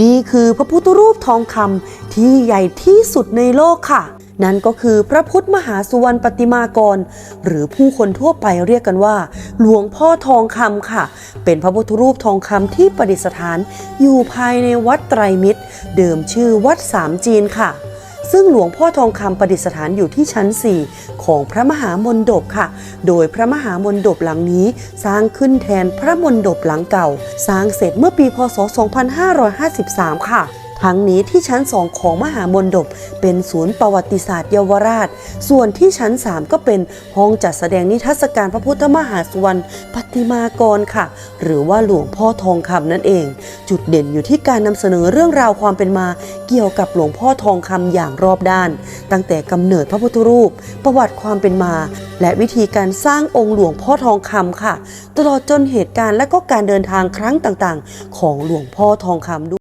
นี่คือพระพุทธรูปทองคำที่ใหญ่ที่สุดในโลกค่ะ นั่นก็คือพระพุทธมหาสุวรรณปฏิมากร หรือผู้คนทั่วไปเรียกกันว่า หลวงพ่อทองคำค่ะ เป็นพระพุทธรูปทองคำที่ประดิษฐาน อยู่ภายในวัดไตรมิตร เดิมชื่อวัดสามจีนค่ะ ซึ่งหลวงพ่อทองคำประดิษฐานอยู่ที่ชั้น 4 ของพระมหามนดบค่ะ โดยพระมหามนดบหลังนี้ สร้างขึ้นแทนพระมนดบหลังเก่า สร้างเสร็จเมื่อปีพศ 2553 ค่ะ ทั้งนี้ที่ชั้น 2 ของมหามนดบเป็นศูนย์ประวัติศาสตร์เยาวราช ส่วนที่ชั้น 3 ก็เป็นห้องจัดแสดงนิทรรศการพระพุทธมหาสุวรรณปฏิมากรค่ะ หรือว่าหลวงพ่อทองคำนั่นเอง จุดเด่นอยู่ที่การนำเสนอเรื่องราวความเป็นมา เกี่ยวกับหลวงพ่อทองคำอย่างรอบด้าน ตั้งแต่กำเนิดพระพุทธรูป ประวัติความเป็นมา และวิธีการสร้างองค์หลวงพ่อทองคำค่ะ ตลอดจนเหตุการณ์และก็การเดินทางครั้งต่างๆ ของหลวงพ่อทองคำด้วย